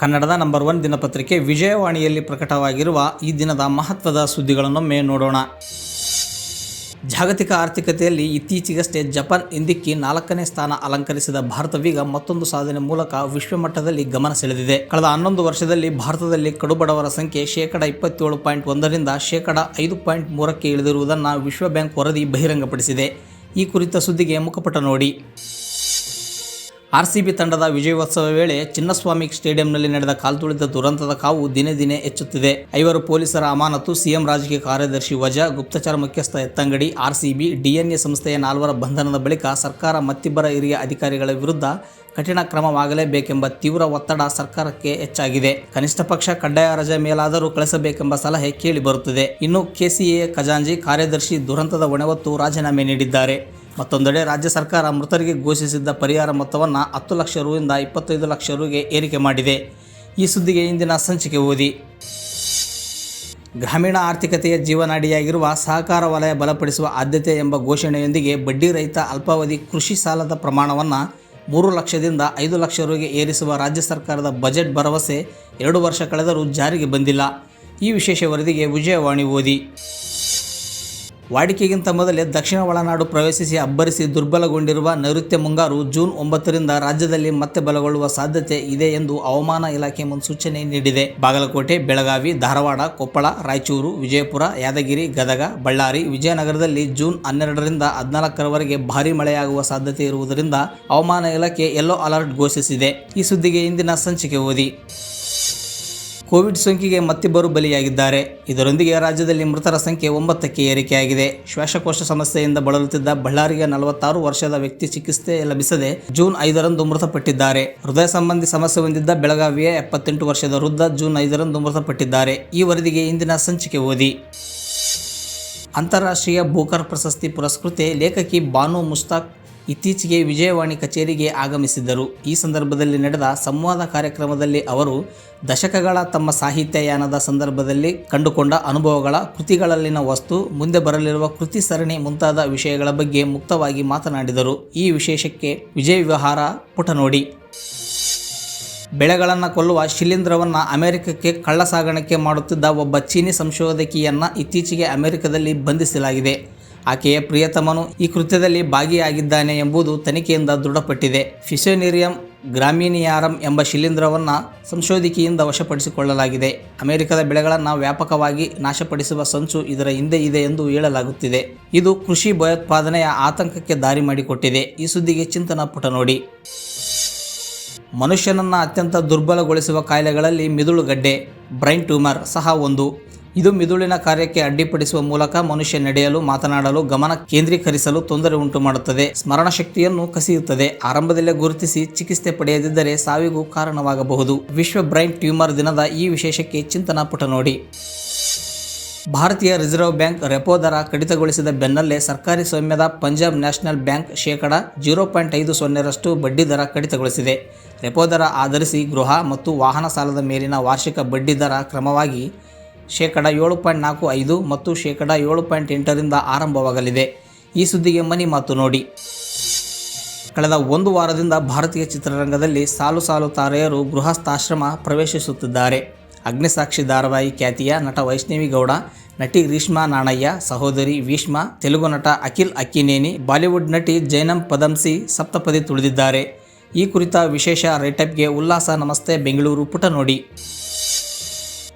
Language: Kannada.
ಕನ್ನಡದ ನಂಬರ್ ಒನ್ ದಿನಪತ್ರಿಕೆ ವಿಜಯವಾಣಿಯಲ್ಲಿ ಪ್ರಕಟವಾಗಿರುವ ಈ ದಿನದ ಮಹತ್ವದ ಸುದ್ದಿಗಳನ್ನೊಮ್ಮೆ ನೋಡೋಣ. ಜಾಗತಿಕ ಆರ್ಥಿಕತೆಯಲ್ಲಿ ಇತ್ತೀಚೆಗಷ್ಟೇ ಜಪಾನ್ ಹಿಂದಿಕ್ಕಿ ನಾಲ್ಕನೇ ಸ್ಥಾನ ಅಲಂಕರಿಸಿದ ಭಾರತವೀಗ ಮತ್ತೊಂದು ಸಾಧನೆ ಮೂಲಕ ವಿಶ್ವಮಟ್ಟದಲ್ಲಿ ಗಮನ ಸೆಳೆದಿದೆ. ಕಳೆದ ಹನ್ನೊಂದು ವರ್ಷದಲ್ಲಿ ಭಾರತದಲ್ಲಿ ಕಡುಬಡವರ ಸಂಖ್ಯೆ ಶೇಕಡ ಇಪ್ಪತ್ತೇಳು ಪಾಯಿಂಟ್ ಒಂದರಿಂದ ಶೇಕಡ ಐದು ಪಾಯಿಂಟ್ ಮೂರಕ್ಕೆ ಇಳಿದಿರುವುದನ್ನು ವಿಶ್ವ ಬ್ಯಾಂಕ್ ವರದಿ ಬಹಿರಂಗಪಡಿಸಿದೆ. ಈ ಕುರಿತ ಸುದ್ದಿಗೆ ಮುಖಪಟ ನೋಡಿ. ಆರ್ಸಿಬಿ ತಂಡದ ವಿಜಯೋತ್ಸವ ವೇಳೆ ಚಿನ್ನಸ್ವಾಮಿ ಸ್ಟೇಡಿಯಂನಲ್ಲಿ ನಡೆದ ಕಾಲ್ತುಳಿದ ದುರಂತದ ಕಾವು ದಿನೇ ದಿನೇ ಹೆಚ್ಚುತ್ತಿದೆ. ಐವರು ಪೊಲೀಸರ ಅಮಾನತು, ಸಿಎಂ ರಾಜಕೀಯ ಕಾರ್ಯದರ್ಶಿ ವಜಾ, ಗುಪ್ತಚರ ಮುಖ್ಯಸ್ಥ ಎತ್ತಂಗಡಿ, ಆರ್ಸಿಬಿ, ಡಿಎನ್ಎ ಸಂಸ್ಥೆಯ ನಾಲ್ವರ ಬಂಧನದ ಬಳಿಕ ಸರ್ಕಾರ ಮತ್ತಿಬ್ಬರ ಹಿರಿಯ ಅಧಿಕಾರಿಗಳ ವಿರುದ್ಧ ಕಠಿಣ ಕ್ರಮವಾಗಲೇಬೇಕೆಂಬ ತೀವ್ರ ಒತ್ತಡ ಸರ್ಕಾರಕ್ಕೆ ಹೆಚ್ಚಾಗಿದೆ. ಕನಿಷ್ಠ ಪಕ್ಷ ಕಡ್ಡಾಯ ರಜೆ ಮೇಲಾದರೂ ಕಳಿಸಬೇಕೆಂಬ ಸಲಹೆ ಕೇಳಿ ಬರುತ್ತಿದೆ ಇನ್ನು ಕೆಸಿಎ ಖಜಾಂಜಿ ಕಾರ್ಯದರ್ಶಿ ದುರಂತದ ಹೊಣೆ ಹೊತ್ತು ರಾಜೀನಾಮೆ ನೀಡಿದ್ದಾರೆ. ಮತ್ತೊಂದೆಡೆ ರಾಜ್ಯ ಸರ್ಕಾರ ಮೃತರಿಗೆ ಘೋಷಿಸಿದ್ದ ಪರಿಹಾರ ಮೊತ್ತವನ್ನು ಹತ್ತು ಲಕ್ಷ ರುಯಿಂದ ಇಪ್ಪತ್ತೈದು ಲಕ್ಷ ರುಗೆ ಏರಿಕೆ ಮಾಡಿದೆ. ಈ ಸುದ್ದಿಗೆ ಇಂದಿನ ಸಂಚಿಕೆ ಓದಿ. ಗ್ರಾಮೀಣ ಆರ್ಥಿಕತೆಯ ಜೀವನಾಡಿಯಾಗಿರುವ ಸಹಕಾರ ವಲಯ ಬಲಪಡಿಸುವ ಆದ್ಯತೆ ಎಂಬ ಘೋಷಣೆಯೊಂದಿಗೆ ಬಡ್ಡಿ ರಹಿತ ಅಲ್ಪಾವಧಿ ಕೃಷಿ ಸಾಲದ ಪ್ರಮಾಣವನ್ನು ಮೂರು ಲಕ್ಷದಿಂದ ಐದು ಲಕ್ಷ ರುಗೆ ಏರಿಸುವ ರಾಜ್ಯ ಸರ್ಕಾರದ ಬಜೆಟ್ ಭರವಸೆ ಎರಡು ವರ್ಷ ಕಳೆದರೂ ಜಾರಿಗೆ ಬಂದಿಲ್ಲ. ಈ ವಿಶೇಷ ವರದಿಗೆ ವಿಜಯವಾಣಿ ಓದಿ. ವಾಡಿಕೆಗಿಂತ ಮೊದಲೇ ದಕ್ಷಿಣ ಒಳನಾಡು ಪ್ರವೇಶಿಸಿ ಅಬ್ಬರಿಸಿ ದುರ್ಬಲಗೊಂಡಿರುವ ನೈಋತ್ಯ ಮುಂಗಾರು ಜೂನ್ ಒಂಬತ್ತರಿಂದ ರಾಜ್ಯದಲ್ಲಿ ಮತ್ತೆ ಬಲಗೊಳ್ಳುವ ಸಾಧ್ಯತೆ ಇದೆ ಎಂದು ಹವಾಮಾನ ಇಲಾಖೆ ಮುನ್ಸೂಚನೆ ನೀಡಿದೆ. ಬಾಗಲಕೋಟೆ, ಬೆಳಗಾವಿ, ಧಾರವಾಡ, ಕೊಪ್ಪಳ, ರಾಯಚೂರು, ವಿಜಯಪುರ, ಯಾದಗಿರಿ, ಗದಗ, ಬಳ್ಳಾರಿ, ವಿಜಯನಗರದಲ್ಲಿ ಜೂನ್ ಹನ್ನೆರಡರಿಂದ ಹದಿನಾಲ್ಕರವರೆಗೆ ಭಾರಿ ಮಳೆಯಾಗುವ ಸಾಧ್ಯತೆ ಇರುವುದರಿಂದ ಹವಾಮಾನ ಇಲಾಖೆ ಯೆಲ್ಲೋ ಅಲರ್ಟ್ ಘೋಷಿಸಿದೆ. ಈ ಸುದ್ದಿಗೆ ಇಂದಿನ ಸಂಚಿಕೆ ಓದಿ. ಕೋವಿಡ್ ಸೋಂಕಿಗೆ ಮತ್ತಿಬ್ಬರು ಬಲಿಯಾಗಿದ್ದಾರೆ. ಇದರೊಂದಿಗೆ ರಾಜ್ಯದಲ್ಲಿ ಮೃತರ ಸಂಖ್ಯೆ ಒಂಬತ್ತಕ್ಕೆ ಏರಿಕೆಯಾಗಿದೆ. ಶ್ವಾಸಕೋಶ ಸಮಸ್ಯೆಯಿಂದ ಬಳಲುತ್ತಿದ್ದ ಬಳ್ಳಾರಿಯ ನಲವತ್ತಾರು ವರ್ಷದ ವ್ಯಕ್ತಿ ಚಿಕಿತ್ಸೆ ಲಭಿಸದೆ ಜೂನ್ ಐದರಂದು ಮೃತಪಟ್ಟಿದ್ದಾರೆ. ಹೃದಯ ಸಂಬಂಧಿ ಸಮಸ್ಯೆ ಹೊಂದಿದ್ದ ಬೆಳಗಾವಿಯ ಎಪ್ಪತ್ತೆಂಟು ವರ್ಷದ ವೃದ್ಧ ಜೂನ್ ಐದರಂದು ಮೃತಪಟ್ಟಿದ್ದಾರೆ. ಈ ವರದಿಗೆ ಇಂದಿನ ಸಂಚಿಕೆ ಓದಿ. ಅಂತಾರಾಷ್ಟ್ರೀಯ ಬೂಕರ್ ಪ್ರಶಸ್ತಿ ಪುರಸ್ಕೃತೆ ಲೇಖಕಿ ಬಾನು ಮುಸ್ತಾಕ್ ಇತ್ತೀಚೆಗೆ ವಿಜಯವಾಣಿ ಕಚೇರಿಗೆ ಆಗಮಿಸಿದ್ದರು. ಈ ಸಂದರ್ಭದಲ್ಲಿ ನಡೆದ ಸಂವಾದ ಕಾರ್ಯಕ್ರಮದಲ್ಲಿ ಅವರು ದಶಕಗಳ ತಮ್ಮ ಸಾಹಿತ್ಯಯಾನದ ಸಂದರ್ಭದಲ್ಲಿ ಕಂಡುಕೊಂಡ ಅನುಭವಗಳ ಕೃತಿಗಳಲ್ಲಿನ ವಸ್ತು, ಮುಂದೆ ಬರಲಿರುವ ಕೃತಿ ಸರಣಿ ಮುಂತಾದ ವಿಷಯಗಳ ಬಗ್ಗೆ ಮುಕ್ತವಾಗಿ ಮಾತನಾಡಿದರು. ಈ ವಿಶೇಷಕ್ಕೆ ವಿಜಯ ವ್ಯವಹಾರ ಪುಟ ನೋಡಿ ಬೆಳೆಗಳನ್ನು ಕೊಲ್ಲುವ ಶಿಲೀಂಧ್ರವನ್ನು ಅಮೆರಿಕಕ್ಕೆ ಕಳ್ಳ ಸಾಗಾಣಿಕೆ ಮಾಡುತ್ತಿದ್ದ ಒಬ್ಬ ಚೀನಿ ಸಂಶೋಧಕಿಯನ್ನು ಇತ್ತೀಚೆಗೆ ಅಮೆರಿಕದಲ್ಲಿ ಬಂಧಿಸಲಾಗಿದೆ. ಆಕೆಯ ಪ್ರಿಯತಮನು ಈ ಕೃತ್ಯದಲ್ಲಿ ಭಾಗಿಯಾಗಿದ್ದಾನೆ ಎಂಬುದು ತನಿಖೆಯಿಂದ ದೃಢಪಟ್ಟಿದೆ. ಫಿಸೋನಿರಿಯಂ ಗ್ರಾಮೀನಿಯಾರಂ ಎಂಬ ಶಿಲೀಂಧ್ರವನ್ನು ಸಂಶೋಧಕಿಯಿಂದ ವಶಪಡಿಸಿಕೊಳ್ಳಲಾಗಿದೆ. ಅಮೆರಿಕದ ಬೆಳೆಗಳನ್ನು ವ್ಯಾಪಕವಾಗಿ ನಾಶಪಡಿಸುವ ಸಂಚು ಇದರ ಹಿಂದೆ ಇದೆ ಎಂದು ಹೇಳಲಾಗುತ್ತಿದೆ. ಇದು ಕೃಷಿ ಭಯೋತ್ಪಾದನೆಯ ಆತಂಕಕ್ಕೆ ದಾರಿ ಮಾಡಿಕೊಟ್ಟಿದೆ. ಈ ಸುದ್ದಿಗೆ ಚಿಂತನಾ ಪುಟ ನೋಡಿ. ಮನುಷ್ಯನನ್ನು ಅತ್ಯಂತ ದುರ್ಬಲಗೊಳಿಸುವ ಕಾಯಿಲೆಗಳಲ್ಲಿ ಮಿದುಳುಗಡ್ಡೆ, ಬ್ರೈನ್ ಟ್ಯೂಮರ್ ಸಹ ಒಂದು. ಇದು ಮಿದುಳಿನ ಕಾರ್ಯಕ್ಕೆ ಅಡ್ಡಿಪಡಿಸುವ ಮೂಲಕ ಮನುಷ್ಯ ನಡೆಯಲು, ಮಾತನಾಡಲು, ಗಮನ ಕೇಂದ್ರೀಕರಿಸಲು ತೊಂದರೆ ಉಂಟು ಮಾಡುತ್ತದೆ. ಸ್ಮರಣ ಶಕ್ತಿಯನ್ನು ಕಸಿಯುತ್ತದೆ. ಆರಂಭದಲ್ಲೇ ಗುರುತಿಸಿ ಚಿಕಿತ್ಸೆ ಪಡೆಯದಿದ್ದರೆ ಸಾವಿಗೂ ಕಾರಣವಾಗಬಹುದು. ವಿಶ್ವ ಬ್ರೈನ್ ಟ್ಯೂಮರ್ ದಿನದ ಈ ವಿಶೇಷಕ್ಕೆ ಚಿಂತನಾ ಪುಟ ನೋಡಿ. ಭಾರತೀಯ ರಿಸರ್ವ್ ಬ್ಯಾಂಕ್ ರೆಪೋ ದರ ಕಡಿತಗೊಳಿಸಿದ ಬೆನ್ನಲ್ಲೇ ಸರ್ಕಾರಿ ಸ್ವಾಮ್ಯದ ಪಂಜಾಬ್ ನ್ಯಾಷನಲ್ ಬ್ಯಾಂಕ್ ಶೇಕಡ ಜೀರೋ ಪಾಯಿಂಟ್ ಐದು ಸೊನ್ನೆರಷ್ಟು ಬಡ್ಡಿ ದರ ಕಡಿತಗೊಳಿಸಿದೆ. ರೆಪೋ ದರ ಆಧರಿಸಿ ಗೃಹ ಮತ್ತು ವಾಹನ ಸಾಲದ ಮೇಲಿನ ವಾರ್ಷಿಕ ಬಡ್ಡಿ ದರ ಕ್ರಮವಾಗಿ ಶೇಕಡ ಏಳು ಪಾಯಿಂಟ್ ನಾಲ್ಕು ಐದು ಮತ್ತು ಶೇಕಡ ಏಳು ಪಾಯಿಂಟ್ ಎಂಟರಿಂದ ಆರಂಭವಾಗಲಿದೆ. ಈ ಸುದ್ದಿಗೆ ಮನಿ ಮಾತು ನೋಡಿ. ಕಳೆದ ಒಂದು ವಾರದಿಂದ ಭಾರತೀಯ ಚಿತ್ರರಂಗದಲ್ಲಿ ಸಾಲು ಸಾಲು ತಾರೆಯರು ಗೃಹಸ್ಥಾಶ್ರಮ ಪ್ರವೇಶಿಸುತ್ತಿದ್ದಾರೆ. ಅಗ್ನಿಸಾಕ್ಷಿ ಧಾರಾವಾಹಿ ಖ್ಯಾತಿಯ ನಟ ವೈಷ್ಣವಿಗೌಡ ನಟಿ ರೀಷ್ಮಾ ನಾಣಯ್ಯ, ಸಹೋದರಿ ವೀಷ್ಮಾ ತೆಲುಗು ನಟ ಅಖಿಲ್ ಅಕ್ಕಿನೇನಿ, ಬಾಲಿವುಡ್ ನಟಿ ಜೈನಂ ಪದಂಸಿ ಸಪ್ತಪದಿ ತುಳಿದಿದ್ದಾರೆ. ಈ ಕುರಿತ ವಿಶೇಷ ರೈಟಪ್ಗೆ ಉಲ್ಲಾಸ, ನಮಸ್ತೆ, ಬೆಂಗಳೂರು ಪುಟ ನೋಡಿ.